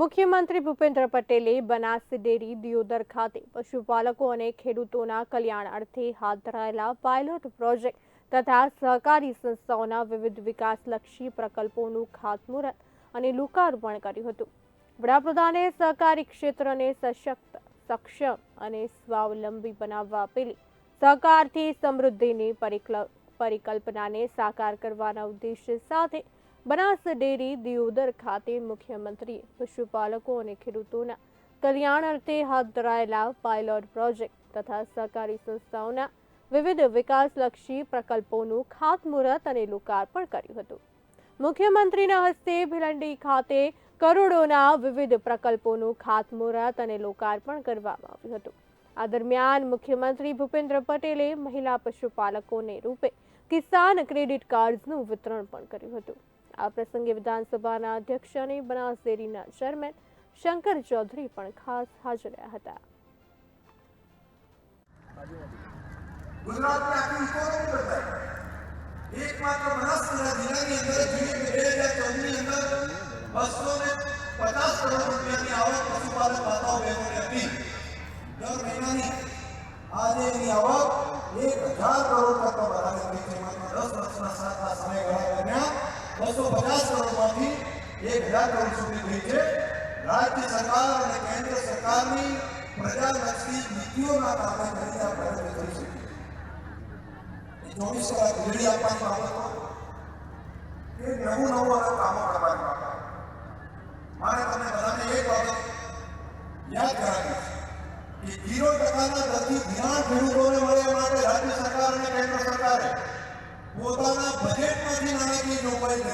મુખ્યમંત્રી ભૂપેન્દ્ર પટેલે બનાસ ડેરી દિયોદર ખાતે પશુપાલકો અને ખેડૂતોના કલ્યાણ અર્થે હાથ ધરાયેલા પાયલોટ પ્રોજેક્ટ તથા સહકારી સંસ્થાઓના વિવિધ વિકાસલક્ષી પ્રકલ્પોનું ખાતમુહૂર્ત અને લોકાર્પણ કર્યું હતું. વડાપ્રધાને સહકારી ક્ષેત્રને સશક્ત, સક્ષમ અને સ્વાવલંબી બનાવવા આપેલી સહકારથી સમૃદ્ધિની પરિકલ્પનાને સાકાર કરવાના ઉદ્દેશ્ય સાથે બનાસ ડેરી દિયોદર ખાતે મુખ્યમંત્રીએ પશુપાલકો અને ખેડૂતોના કલ્યાણ અર્થે હાથ ધરાયેલા પાયલોટ પ્રોજેક્ટ તથા સહકારી સંસ્થાઓના વિવિધ વિકાસલક્ષી પ્રકલ્પોનું ખાતમુહૂર્ત અને લોકાર્પણ કર્યું હતું. મુખ્યમંત્રીના હસ્તે ભિલંડી ખાતે કરોડોના વિવિધ પ્રકલ્પોનું ખાતમુહૂર્ત અને લોકાર્પણ કરવામાં આવ્યું હતું. આ દરમિયાન મુખ્યમંત્રી ભૂપેન્દ્ર પટેલે મહિલા પશુપાલકોને રૂપે કિસાન ક્રેડિટ કાર્ડ્સનું વિતરણ પણ કર્યું હતું. આ પ્રસંગે વિધાનસભાના અધ્યક્ષ અને બનાસ ડેરીના ચેરમેન શંકર ચૌધરી પણ ખાસ હાજર રહ્યા હતા. આવક એક હજાર કરોડ બસો પચાસ કરોડમાંથી એક હજાર કરોડ સુધી થઈ છે. રાજ્ય સરકાર અને કેન્દ્ર સરકારની પ્રજાલક્ષી નીતિઓના કારણે કરીને આ પ્રયત્ન કરી શકીએ ચોવીસ કલાક વીજળી આપવાની બાબતમાં કે નવું નવું કામો કરવાની બાબત મારે તમને બધાને એક બાબત યાદ કરાવી છે કે જીરો ટકાના દરથી ધ્યાન ખેડૂતોને મળે એ માટે રાજ્ય સરકાર અને કેન્દ્ર સરકારે પોતાના બજેટમાંથી નાણાકીય જોગવાઈ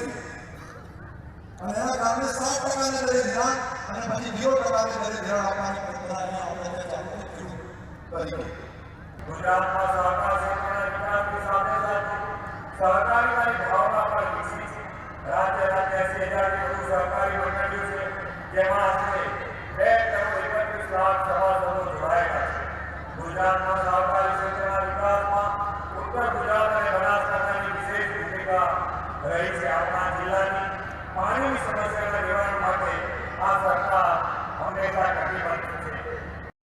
અને એના કારણે સાત ટકાને દરે ધ્યાન અને પછી જીરો ટકાને દરે ધ્યાન આપવાની પરંપરા અહીંયા આપણે ચાલુ કરી ગુજરાતમાં સહકાર વિકાસની સાથે સાથે સહકારીતાની ભાવના પણ વિકસી છે. રાજ્ય રાજ્ય એસી હજારથી વધુ સહકારી મંડળીઓ છે, જેમાં આશરે બે કરોડ એકત્રીસ લાખ સભાસદો જોડાયેલા છે. ગુજરાતમાં રહી છે આપણા જિલ્લાની પાણીની સમસ્યાના નિવારણ